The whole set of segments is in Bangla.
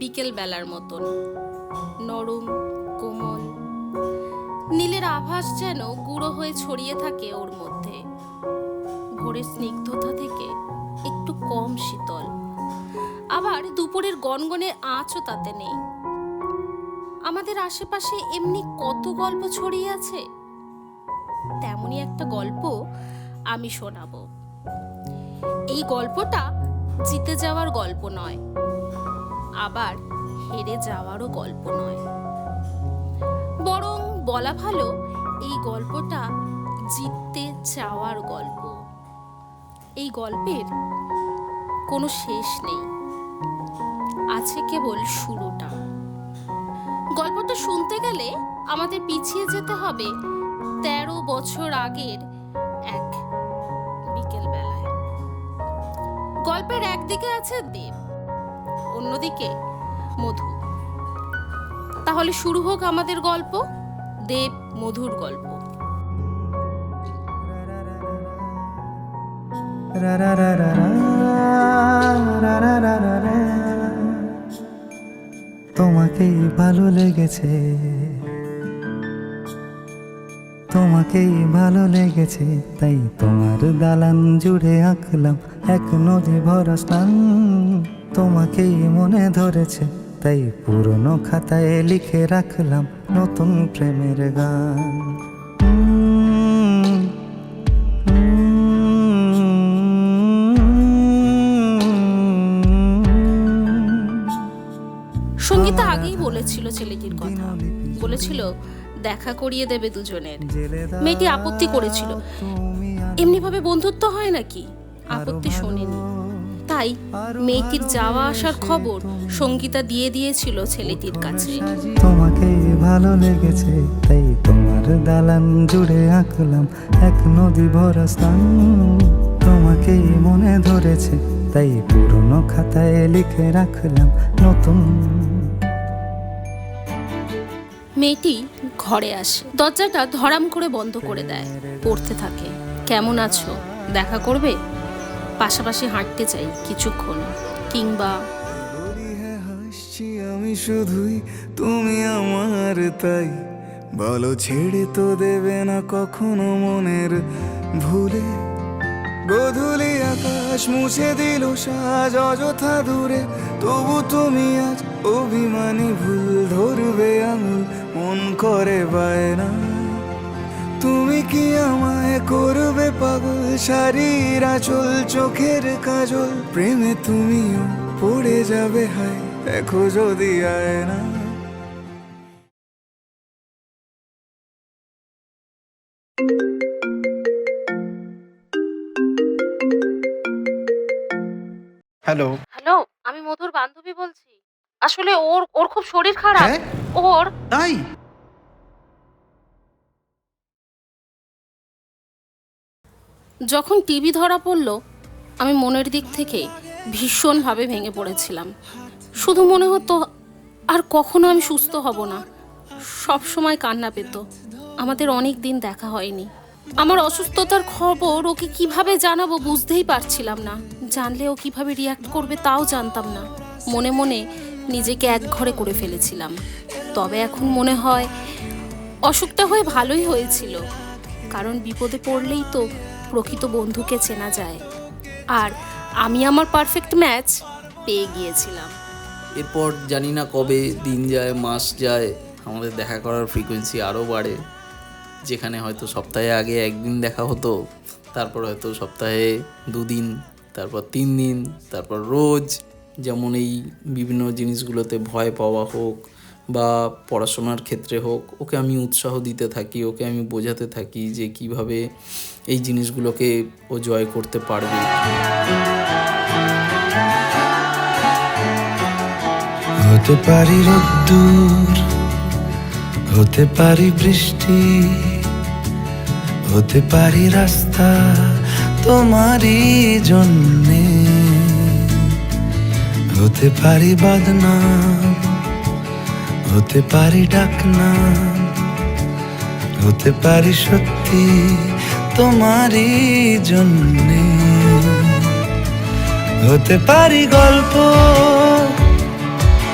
বিকেল বেলার মতন। নরম, কোমল। নীলের আভাস যেন গুঁড়ো হয়ে ছড়িয়ে থাকে ওর মধ্যে। ভোরের স্নিগ্ধতা থেকে একটু কম শীতল। আবার দুপুরের গনগনে আঁচও তাতে নেই। আমাদের আশেপাশে এমনি কত গল্প ছড়িয়ে আছে? তেমনই একটা গল্প আমি শোনাবো। এই গল্পটা জিতে যাওয়ার গল্প নয়। আবার হেরে যাওয়ারও গল্প নয়। বরং বলা ভালো, এই গল্পটা জিততে চাওয়ার গল্প। এই গল্পের কোনো শেষ নেই। আছে কেবল শুরুটা। গল্পটা শুনতে গেলে আমাদের পিছিয়ে যেতে হবে তেরো বছর আগের এক বিকেল বেলায় গল্পের একদিকে আছে দেব অন্যদিকে, মধু। তাহলে শুরু হোক আমাদের গল্প, দেব মধুর গল্প। তোমাকেই ভালো লেগেছে। তোমাকেই ভালো লেগেছে, তাই তোমার দালান জুড়ে আঁকলাম এক নদী ভরা স্নান তোমাকেই মনে ধরেছে তাই পুরনো খাতায় লিখে রাখলাম নতুন প্রেমের গান। সঙ্গীতা আগেই বলেছিল ছেলেটির কথা। বলেছিল দেখা করিয়ে দেবে দুজনের। মেয়েটি আপত্তি করেছিল। এমনিভাবে বন্ধুত্ব হয় নাকি? আপত্তি শোনেনি। তাই মেয়েটির যাওয়া আসার খবর সঙ্গীতা দিয়ে দিয়েছিল ছেলেটির কাছে। তোমাকেই ভালো লেগেছে তাই তোমার দালান জুড়ে আঁকলাম এক নদী ভরা স্থান। তোমাকেই মনে ধরেছে তাই পুরনো খাতায় লিখে রাখলাম নতুন। মেয়েটি ঘরে আসে দরজাটা ধরাম করে বন্ধ করে দেয় পড়তে থাকে। কেমন আছো? দেখা করবে? পাশাপাশি হাঁটতে চাই কিছুক্ষণ, কিংবা হ্যাঁ হাসছি আমি শুধুই, তুমি আমার তাই। বলো, ছেড়ে তো দেবে না কখনো মনের ভুলে। গধুলি আকাশ মুছে দিল সাজ অযথা দূরে, তবু তুমি আজ অভিমানী ভুল ধরবে আঙুল, মন করে বায়না। তুমি কি আমায় করবে পাগল? শাড়ির আঁচল চোখের কাজল। প্রেমে তুমিও পড়ে যাবে হাই দেখো যদি আয় না হ্যালো হ্যালো আমি মধুর বান্ধবী বলছি। আসলে ওর ওর খুব শরীর খারাপ। হ্যাঁ? ওর তাই? যখন টিভি ধরা পড়ল, আমি মনের দিক থেকে ভীষণভাবে ভেঙে পড়েছিলাম। শুধু মনে হতো, আর কখনো আমি সুস্থ হব না। সব সময় কান্না পেত। আমাদের অনেক দিন দেখা হয়নি। আমার অসুস্থতার খবর ওকে কীভাবে জানাব বুঝতেই পারছিলাম না। জানলে ও কীভাবে রিয়াক্ট করবে তাও জানতাম না। মনে মনে নিজেকে এক ঘরে করে ফেলেছিলাম। তবে এখন মনে হয়, অসুখটা হয়ে ভালোই হয়েছিল। কারণ বিপদে পড়লেই তো প্রকৃত বন্ধুকে চেনা যায়। আর আমি আমার পারফেক্ট ম্যাচ পেয়ে গিয়েছিলাম। এরপর জানি না কবে দিন যায়, মাস যায়, আমাদের দেখা করার ফ্রিকোয়েন্সি আরও বাড়ে। যেখানে হয়তো সপ্তাহে আগে একদিন দেখা হতো, তারপর হয়তো সপ্তাহে দুদিন, তারপর তিন দিন তারপর রোজ যেমন এই বিভিন্ন জিনিসগুলোতে ভয় পাওয়া হোক বা পড়াশোনার ক্ষেত্রে হোক, ওকে আমি উৎসাহ দিতে থাকি, ওকে আমি বোঝাতে থাকি যে কীভাবে এই জিনিসগুলোকে ও জয় করতে পারবে। হতে পারি রোদ্দুর হতে পারি বৃষ্টি, হতে পারি রাস্তা তোমারই জন্যে, হতে পারি বদনাম হতে পারি ডাকনাম, হতে পারি সত্যি তোমারই জন্যে। হতে পারি গল্প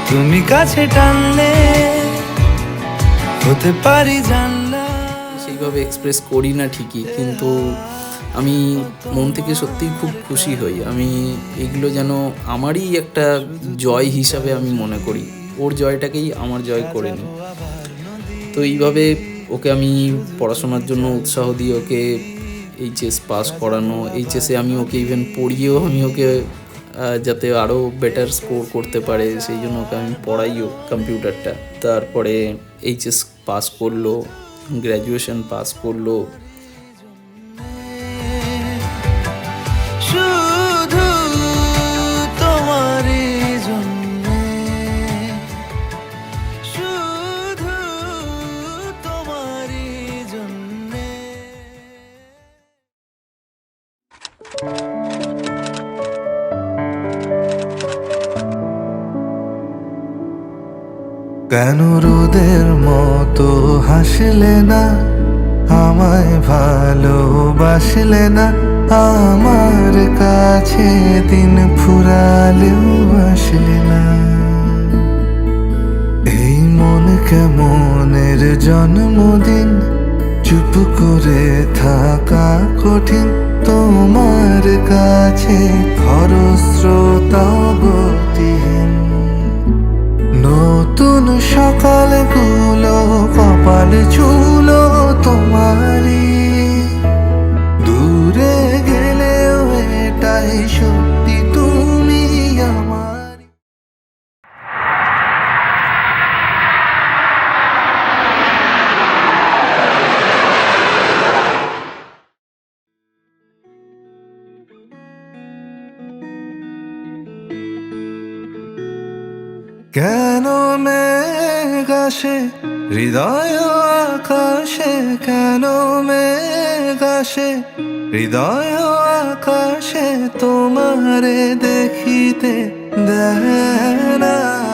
তুমি কাছে টানলে, হতে পারি জানলা। সেইভাবে এক্সপ্রেস করি না ঠিকই, কিন্তু আমি মন থেকে সত্যিই খুব খুশি হই। আমি এগুলো যেন আমারই একটা জয় হিসাবে আমি মনে করি। ওর জয়টাকেই আমার জয় করে নিই তো এইভাবে ওকে আমি পড়াশোনার জন্য উৎসাহ দিই ওকে এইচএস পাস করানো, এইচএসে আমি ওকে ইভেন পড়িয়েও আমি ওকে যাতে আরও বেটার স্কোর করতে পারে, সেই জন্য ওকে আমি পড়াইও কম্পিউটারটা তারপরে এইচএস পাস করল গ্র্যাজুয়েশন পাস করল ভালোবাসলে না আমার কাছে দিন ফুরালেও আসলে না। এই মন কেমনের জন্মদিন? চুপ করে থাকা কঠিন। তোমার কাছে খরস্রোতা গতিহীন নতুন সকালগুলো, কপাল ছুলো তোমারই হৃদয় আকাশে কেন মেঘাসে হৃদয় আকাশে তোমারে দেখিতে দেয় না।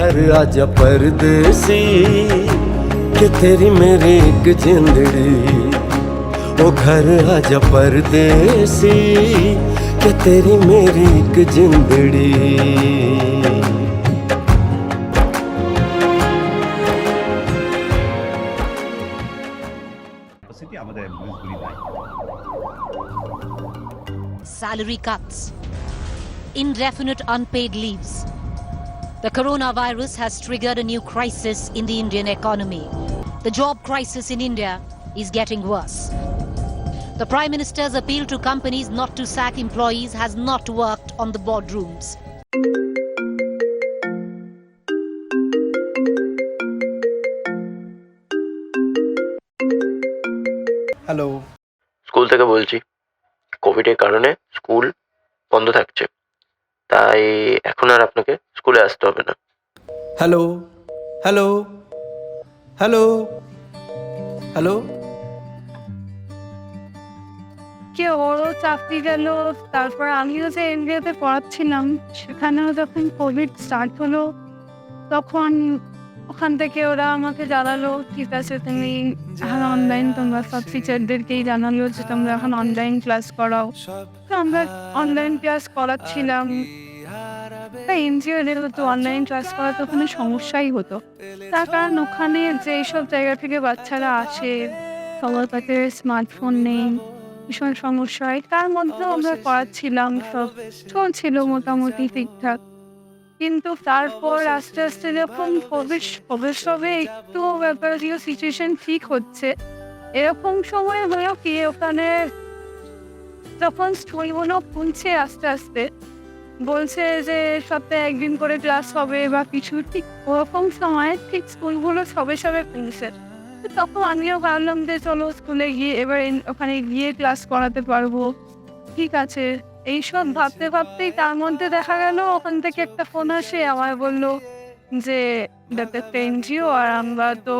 घर आजा परदेसी कि तेरी मेरी एक जिंदड़ी ओ घर आजा परदेसी कि तेरी मेरी एक जिंदड़ी ओ घर आजा परदेसी कि तेरी मेरी एक जिंदड़ी আমাদের অ্যাম্বুলেন্সগুলি নাই salary cuts, indefinite unpaid leaves. The coronavirus has triggered a new crisis in the Indian economy. The job crisis in India is getting worse. The Prime Minister's appeal to companies not to sack employees has not worked on the boardrooms. Hello school থেকে বলছি কোভিডের কারণে স্কুল বন্ধ থাকছে। তাই এখন আর আপনাকে স্কুলে আসতে হবে না। হ্যালো হ্যালো হ্যালো হ্যালো কে ওরও চাকরি গেল। তারপর আমিও যে এনবিএতে পড়াচ্ছিলাম সেখানেও যখন কোভিড স্টার্ট হলো তখন ওখান থেকে ওরা আমাকে জানালো ঠিক আছে তুমি এখন অনলাইন তোমরা সব টিচারদেরকেই জানালো যে তোমরা এখন অনলাইন ক্লাস করাও। তো আমরা অনলাইন ক্লাস করাচ্ছিলাম। তাই এনজিও তো অনলাইন ক্লাস করা তো কোনো সমস্যাই হতো। তার কারণ ওখানে যে এইসব জায়গা থেকে বাচ্চারা আসে সবার কাছে স্মার্টফোন নেই ভীষণ সমস্যা হয়। তার মধ্যেও আমরা করাচ্ছিলাম সব। চলছিল মোটামুটি ঠিকঠাক। কিন্তু তারপর আস্তে আস্তে যখন প্রবেশ হবে একটু ব্যাপারীয় সিচুয়েশন ঠিক হচ্ছে, এরকম সময় হয়েও কি, ওখানে যখন স্কুলগুলো খুলছে আস্তে আস্তে, বলছে যে সপ্তাহে একদিন করে ক্লাস হবে বা কিছু, ঠিক ওরকম সময় ঠিক স্কুলগুলো সবে সবে খুলছে। তখন আমিও ভাবলাম যে চলো স্কুলে গিয়ে এবার ওখানে গিয়ে ক্লাস করাতে পারব। ঠিক আছে। এইসব ভাবতে ভাবতেই তার মধ্যে দেখা গেল, ওখান থেকে একটা ফোন আসে, আমায় বলল যে একটা এনজিও আর আমরা তো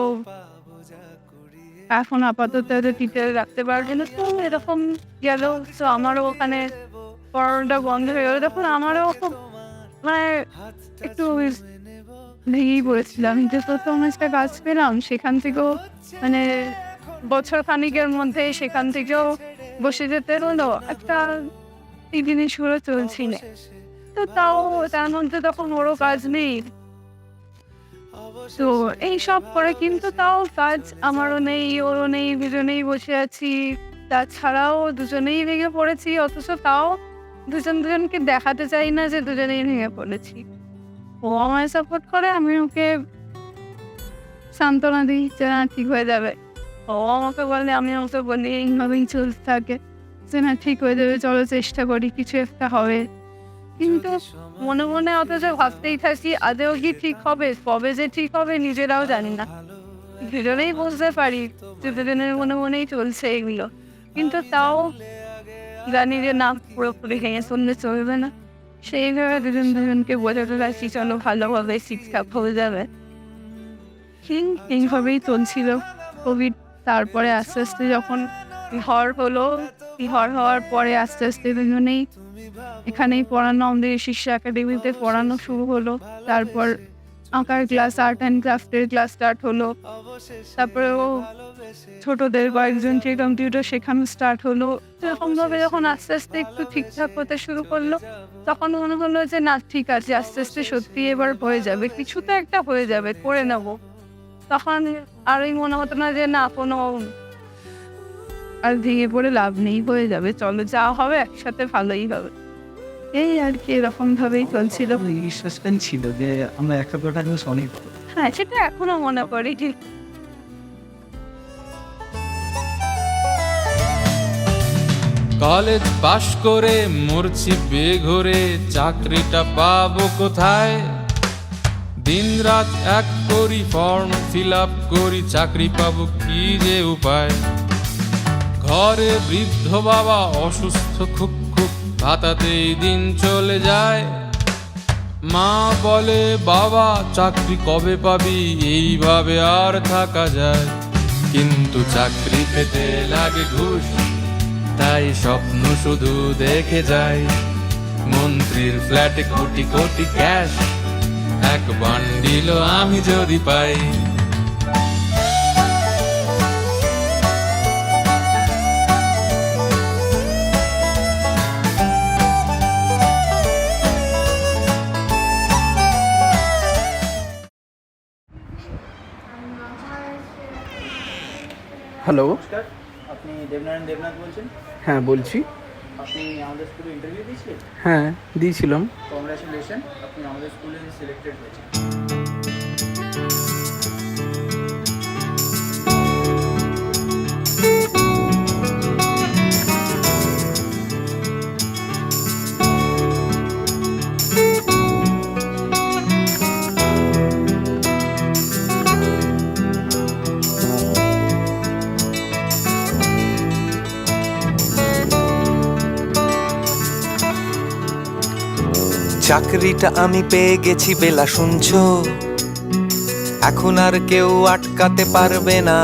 এখন আপাতত টিচার রাখতে পারবে না। তো এরকম গেল। তো আমারও ওখানে পড়ানোটা বন্ধ হয়ে গেল। তখন আমারও খুব মানে একটু ভেঙেই পড়েছিলাম। যে প্রথম একটা কাজ পেলাম, সেখান থেকেও মানে বছর খানিকের মধ্যে সেখান থেকেও বসে যেতে হলো। একটা এই জিনিসগুলো চলছিল। তো তাও তার মধ্যে তখন ওরও কাজ নেই। তো এইসব করে কিন্তু তাও কাজ আমারও নেই, ওরও নেই, দুজনেই বসে আছি। তাছাড়াও দুজনেই ভেঙে পড়েছি, অথচ তাও দুজন দুজনকে দেখাতে চাই না যে দুজনেই ভেঙে পড়েছি। ও আমায় সাপোর্ট করে, আমি ওকে সান্ত্বনা দিই যে না ঠিক হয়ে যাবে। ও আমাকে বলে, আমি ওকে বলি এইভাবেই চলতে থাকে। যে না, ঠিক হয়ে যাবে, চলো চেষ্টা করি, কিছু একটা হবে। কিন্তু মনে মনে অথচ ভাবতেই থাকি, আদেও কি ঠিক হবে, কবে যে ঠিক হবে নিজেরাও জানি না। দুজনেই বুঝতে পারি যে দুজনের মনে মনেই চলছে এগুলো। কিন্তু তাও জানি যে না, পুরোপুরি ভেঙে শুনলে চলবে না। সেইভাবে দুজন দুজনকে বোঝাতে পারছি চলো ভালোভাবে ঠিকঠাক হয়ে যাবে। এইভাবেই চলছিল। কোভিড তারপরে আস্তে আস্তে যখন ঘর হলো ঘর হওয়ার পরে আস্তে আস্তে দুজনেই এখানেই পড়ানো, আমাদের শিষ্য একাডেমিতে পড়ানো শুরু হলো। তারপর আঁকার ক্লাস আর্ট অ্যান্ড ক্রাফটের ক্লাস স্টার্ট হলো। তারপরে ও ছোটদের কয়েকজনকে কম্পিউটার শেখানো স্টার্ট হলো। এরকমভাবে যখন আস্তে আস্তে একটু ঠিকঠাক হতে শুরু করল, তখন মনে হলো যে, না, ঠিক আছে, আস্তে আস্তে সত্যি এবার হয়ে যাবে। কিছু তো একটা হয়ে যাবে, করে নেব। তখন আরই মনে হতো না যে, না, কোনো আর ভেঙে পড়ে লাভ নেই হয়ে যাবে। চলো যা হবে একসাথে ভালোই হবে। এই আর কি এরকম ভাবেই চলছিল বিশ্বাসটা ছিল যে আমরা একসাথে ওটা অনেক হ্যাঁ সেটা এখনও মনে পড়ে। ঠিক কলেজ পাশ করে মরছি বেঘরে চাকরিটা পাবো কোথায়? দিনরাত এক করি ফর্ম ফিল আপ করি চাকরি পাবো কি যে উপায়? ঘরে বৃদ্ধ বাবা অসুস্থ খুব খুব ভাতাতেই দিন চলে যায়। মা বলে, বাবা, চাকরি কবে পাবি? এইভাবে আর থাকা যায়। কিন্তু চাকরি পেতে লাগে ঘুষ, তাই স্বপ্ন শুধু দেখে যায়। মন্ত্রীর ফ্ল্যাটে কোটি কোটি ক্যাশ, এক বান্ডিল আমি যদি পাই। হ্যালো আপনি দেবনারায়ণ দেবনাথ বলছেন? হ্যাঁ বলছি। আপনি আমাদের স্কুলে ইন্টারভিউ দিয়েছিলেন? হ্যাঁ দিয়েছিলাম। কংগ্রাচুলেশন আপনি আমাদের স্কুলে সিলেক্টেড হয়েছেন। চাকরিটা আমি পেয়ে গেছি বেলা শুনছ? এখন আর কেউ আটকাতে পারবে না।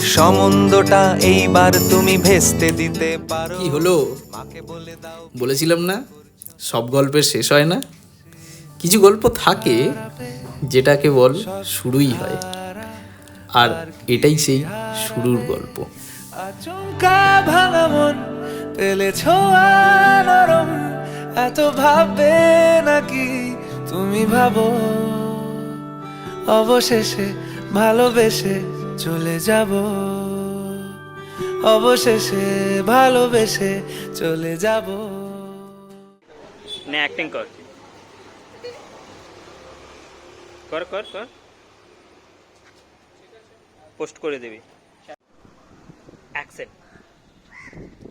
সম্বন্ধটা এইবার তুমি ভেস্তে দিতে পারো। কি হলো? মাকে বলে দাও। বলেছিলাম না? সব গল্পের শেষ হয় না? কিছু গল্প থাকে যেটা কেবল শুরুই হয়। আর এটাই সেই শুরুর গল্প। আচমকা ভাঙা মন পেলে ছোঁয়া নরম। এত ভাববে নাকি তুমি ভাবো? অবশেষে ভালোবেসে চলে যাব। অবশেষে ভালোবেসে চলে যাব। নে অ্যাক্টিং কর। কর কর কর। পোস্ট করে দিবি। অ্যাকসেপ্ট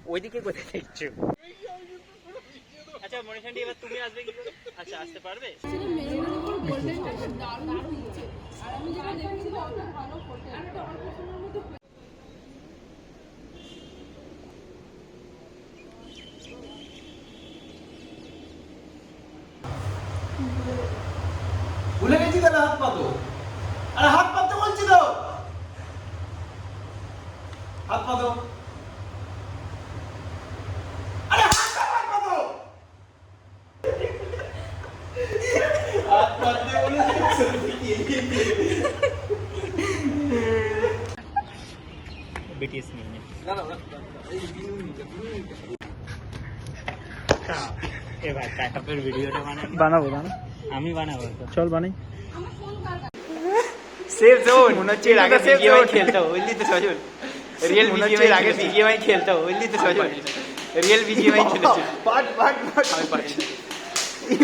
ওইদিকে কোথায় দেখছ আচ্ছা এবার তুমি আসবে কি করে আচ্ছা আসতে পারবে? ভুলে গেছি তাহলে হাত পাতো হাত পাততে বলছি তো হাত পাতো আরে হাত পাতো হাত পাততে বলেছি বিটিএস নিয়ে নে এবার টাকাপের ভিডিওটা বানাবি বানাবো। বানা আমি বানাবো চল বানাই। সেফ জোন মনে হচ্ছে এর আগে বিজিএমআই খেলতো তো সজল। রিয়েল বিজিএমআই আগে বিজিএমআই খেলতো বুঝলি তো সজল। রিয়েল বিজিএমআই খেলেছে। পাট পাট পাট আমি পারছি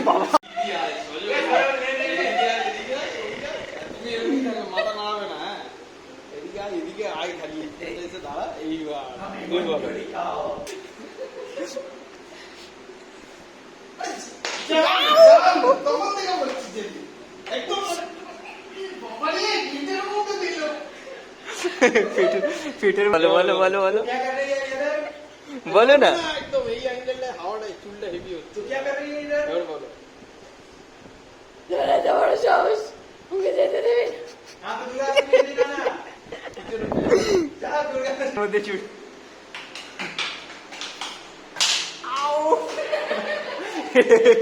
বাবা। মাথা নাড়াবে না হ্যাঁ এদিকে এদিকে আয় খালি এসে ফিটের বলো বলো বলো বলো। বলো না। একদম এই অ্যাঙ্গেলে হাওয়াটা চুলটা হেভি হচ্ছে। এবার বলো। মধ্যে চুল।